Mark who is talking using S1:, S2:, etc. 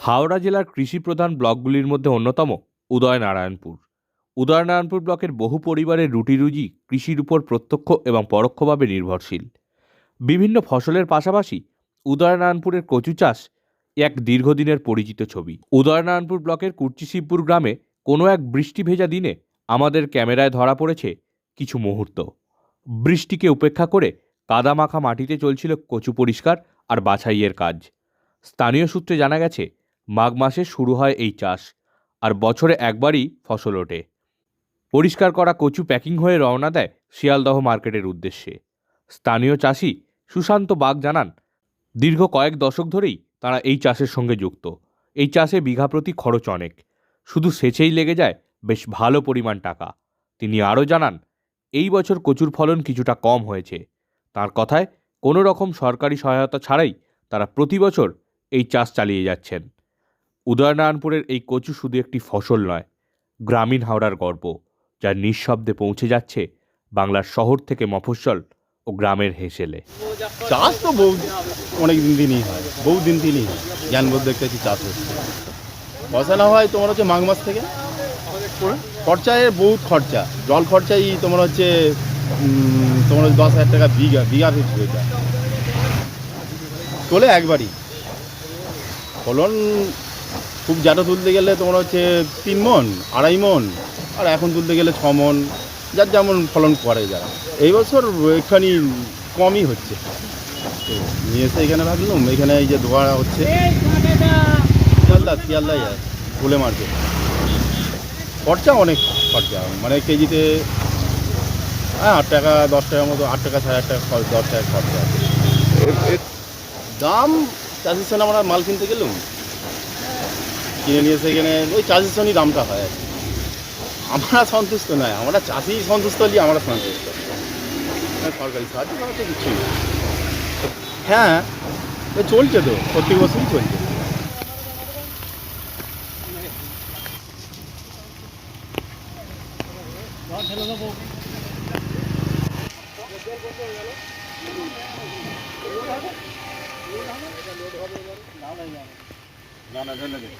S1: হাওড়া জেলার কৃষি প্রধান ব্লকগুলির মধ্যে অন্যতম, উদয়নারায়ণপুর। উদয়নারায়ণপুর ব্লকের বহু পরিবারের রুটি রুজি কৃষির উপর প্রত্যক্ষ এবং পরোক্ষভাবে নির্ভরশীল। বিভিন্ন ফসলের পাশাপাশি উদয়নারায়ণপুরের কচু চাষ এক দীর্ঘদিনের পরিচিত ছবি। উদয়নারায়ণপুর ব্লকের কুর্চিশিবপুর গ্রামে কোনো এক বৃষ্টি ভেজা দিনে আমাদের ক্যামেরায় ধরা পড়েছে কিছু মুহূর্ত। বৃষ্টিকে উপেক্ষা করে কাদামাখা মাটিতে চলছিল কচু পরিষ্কার আর বাছাইয়ের কাজ। স্থানীয় সূত্রে জানা গেছে মাঘ মাসে শুরু হয় এই চাষ, আর বছরে একবারই ফসল ওঠে। পরিষ্কার করা কচু প্যাকিং হয়ে রওনা দেয় শিয়ালদহ মার্কেটের উদ্দেশ্যে। স্থানীয় চাষি সুশান্ত বাগ জানান, দীর্ঘ কয়েক দশক ধরেই তারা এই চাষের সঙ্গে যুক্ত। এই চাষে বিঘা প্রতি খরচ অনেক। শুধু সেচেই লেগে যায় বেশ ভালো পরিমাণ টাকা। তিনি আরও জানান, এই বছর কচুর ফলন কিছুটা কম হয়েছে। তার কথায়, কোনো রকম সরকারি সহায়তা ছাড়াই তারা প্রতি বছর এই চাষ চালিয়ে যাচ্ছেন। উদয়নারায়ণপুরের এই কচু শুধু একটি ফসল নয়, গ্রামীণ হাওড়ার গর্ব যা নিঃশব্দে পৌঁছে যাচ্ছে বাংলার শহর থেকে মফস্বল ও গ্রামের হেসেলে।
S2: চাষ তো বহু অনেক দিন দিনই হয়, বহু দিন দিনই হয়, জ্ঞান বোধ দেখতেছি চাষ হচ্ছে। না হয় তোমার হচ্ছে মাঘ মাস থেকে? খরচায় বহুত খরচা, জল খরচাই তোমার হচ্ছে তোমার হচ্ছে দশ হাজার টাকা বিঘা বিঘা পিছু এটা। তোলে একবারই। ফলন খুব জাটা তুলতে গেলে তোমার হচ্ছে তিন মন, আড়াই মন, আর এখন তুলতে গেলে ছ মন, যার যেমন ফলন করে যারা। এই বছর একখানি কমই হচ্ছে। তো নিয়ে এসে এখানে রাখলাম, এখানে এই যে ধোয়া হচ্ছে। শিয়ালদা, শিয়ালদাই আর, ফুলে মার্কেট খরচা অনেক খরচা মানে কেজিতে হ্যাঁ আট টাকা, দশ টাকার মতো, আট টাকা, সাড়ে আট টাকা দশ টাকা খরচা। দাম, চাষির সঙ্গে আমরা মাল কিনতে গেলাম? কিনে নিয়ে সেখানে ওই চাষির জন্যই দামটা হয় আমরা সন্তুষ্ট নয়, আমরা চাষি সন্তুষ্ট হলি আমরা সন্তুষ্ট। হ্যাঁ, সরকারি সাহায্য তো কিছুই হ্যাঁ চলছে তো প্রত্যেক বছরই চলছে। না না ধন্যবাদ